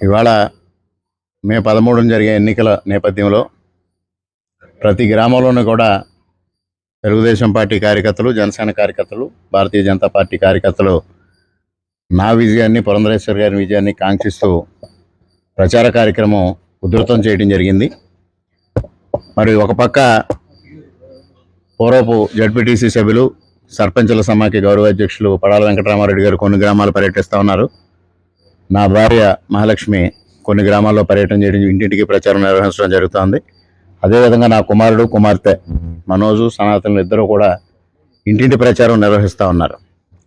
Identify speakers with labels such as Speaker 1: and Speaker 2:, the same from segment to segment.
Speaker 1: ఇవాళ మే పదమూడున జరిగే ఎన్నికల నేపథ్యంలో ప్రతి గ్రామంలోనూ కూడా తెలుగుదేశం పార్టీ కార్యకర్తలు జనసేన కార్యకర్తలు భారతీయ జనతా పార్టీ కార్యకర్తలు నా విజయాన్ని పురంధరేశ్వర్ గారి విజయాన్ని కాంక్షిస్తూ ప్రచార కార్యక్రమం ఉధృతం చేయడం జరిగింది. మరి ఒక పక్క పూర్వపు జడ్పీటీసీ సభ్యులు సర్పంచుల సమాఖ్య గౌరవ అధ్యక్షులు పడాల వెంకటరామారెడ్డి గారు కొన్ని గ్రామాలు పర్యటిస్తూ ఉన్నారు. నా భార్య మహాలక్ష్మి కొన్ని గ్రామాల్లో పర్యటన చేయడం ఇంటింటికి ప్రచారం నిర్వహించడం జరుగుతోంది. అదేవిధంగా నా కుమారుడు కుమార్తె మనోజు సనాతనులు ఇద్దరు కూడా ఇంటింటి ప్రచారం నిర్వహిస్తూ ఉన్నారు.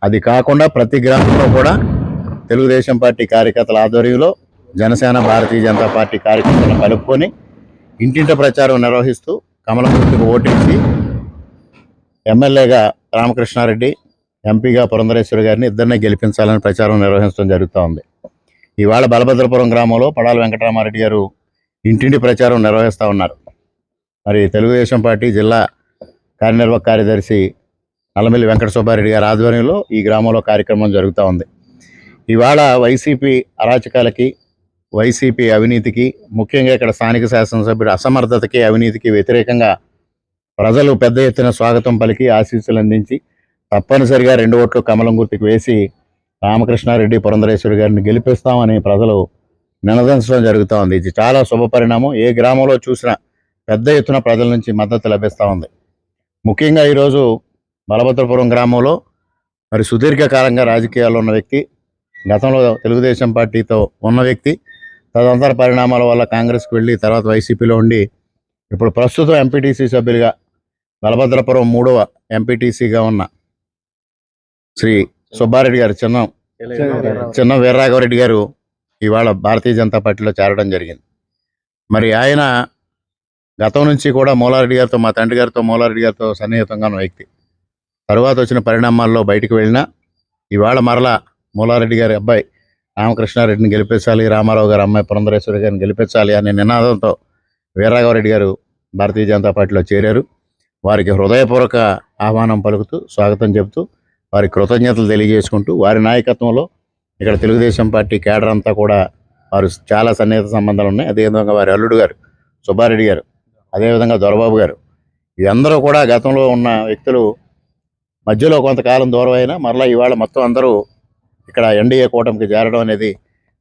Speaker 1: అది కాకుండా ప్రతి గ్రామంలో కూడా తెలుగుదేశం పార్టీ కార్యకర్తల ఆధ్వర్యంలో జనసేన భారతీయ జనతా పార్టీ కార్యకర్తలను కలుపుకొని ఇంటింటి ప్రచారం నిర్వహిస్తూ కమలమూర్తికి ఓటేసి ఎమ్మెల్యేగా రామకృష్ణారెడ్డి ఎంపీగా పురంధరేశ్వరి గారిని ఇద్దరిని గెలిపించాలని ప్రచారం నిర్వహించడం జరుగుతూ ఉంది ఇవాళ బలభద్రపురం గ్రామంలో పడాల వెంకటరామారెడ్డి గారు ఇంటింటి ప్రచారం నిర్వహిస్తూ ఉన్నారు. మరి తెలుగుదేశం పార్టీ జిల్లా కార్యనిర్వాహక కార్యదర్శి నల్లమిల్లి వెంకట సుబ్బారెడ్డి గారి ఆధ్వర్యంలో ఈ గ్రామంలో కార్యక్రమం జరుగుతూ ఉంది. ఇవాళ వైసీపీ అరాచకాలకి వైసీపీ అవినీతికి ముఖ్యంగా ఇక్కడ స్థానిక శాసనసభ్యుడు అసమర్థతకి అవినీతికి వ్యతిరేకంగా ప్రజలు పెద్ద ఎత్తున స్వాగతం పలికి ఆశీస్సులు అందించి తప్పనిసరిగా రెండు ఓట్లు కమలం గుర్తుకు వేసి రామకృష్ణారెడ్డి పురంధరేశ్వరి గారిని గెలిపిస్తామని ప్రజలు నినదించడం జరుగుతూ ఉంది ఇది చాలా శుభ పరిణామం. ఏ గ్రామంలో చూసినా పెద్ద ఎత్తున ప్రజల నుంచి మద్దతు లభిస్తూ ఉంది. ముఖ్యంగా ఈరోజు బలభద్రపురం గ్రామంలో మరి సుదీర్ఘకాలంగా రాజకీయాల్లో ఉన్న వ్యక్తి గతంలో తెలుగుదేశం పార్టీతో ఉన్న వ్యక్తి తదనంతర పరిణామాల వల్ల కాంగ్రెస్కి వెళ్ళి తర్వాత వైసీపీలో ఉండి ఇప్పుడు ప్రస్తుతం ఎంపీటీసీ సభ్యులుగా బలభద్రపురం మూడవ ఎంపీటీసీగా ఉన్న శ్రీ సుబ్బారెడ్డి గారు చిన్న చిన్న వీర్రాఘవరెడ్డి గారు ఇవాళ భారతీయ జనతా పార్టీలో చేరడం జరిగింది. మరి ఆయన గతం నుంచి కూడా మూలారెడ్డి గారితో మా తండ్రి గారితో మూలారెడ్డి గారితో సన్నిహితంగా ఉన్న వ్యక్తి. తరువాత వచ్చిన పరిణామాల్లో బయటకు వెళ్ళినా ఇవాళ మరలా మూలారెడ్డి గారి అబ్బాయి రామకృష్ణారెడ్డిని గెలిపించాలి రామారావు గారి అమ్మాయి పురంధరేశ్వరి గారిని గెలిపించాలి అనే నినాదంతో వీర్రాఘవరెడ్డి గారు భారతీయ జనతా పార్టీలో చేరారు. వారికి హృదయపూర్వక ఆహ్వానం పలుకుతూ స్వాగతం చెబుతూ వారి కృతజ్ఞతలు తెలియజేసుకుంటూ వారి నాయకత్వంలో ఇక్కడ తెలుగుదేశం పార్టీ కేడర్ అంతా కూడా వారు చాలా సన్నిహిత సంబంధాలు ఉన్నాయి. అదేవిధంగా వారి అల్లుడు గారు సుబ్బారెడ్డి గారు అదేవిధంగా దొరబాబు గారు అందరూ కూడా గతంలో ఉన్న వ్యక్తులు మధ్యలో కొంతకాలం దూరం అయినా మరలా ఇవాళ మొత్తం అందరూ ఇక్కడ ఎన్డీఏ కూటమికి చేరడం అనేది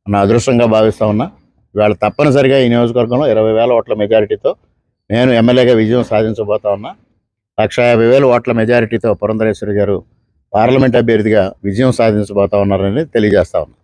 Speaker 1: నా అదృష్టంగా భావిస్తూ ఉన్నా. ఇవాళ తప్పనిసరిగా ఈ నియోజకవర్గంలో ఇరవై వేల ఓట్ల మెజారిటీతో నేను ఎమ్మెల్యేగా విజయం సాధించబోతా ఉన్నా. లక్ష యాభై వేల ఓట్ల మెజారిటీతో పురంధరేశ్వరి గారు పార్లమెంట్ అభ్యర్థిగా విజయం సాధించబోతా ఉన్నారని తెలియజేస్తా ఉన్నా.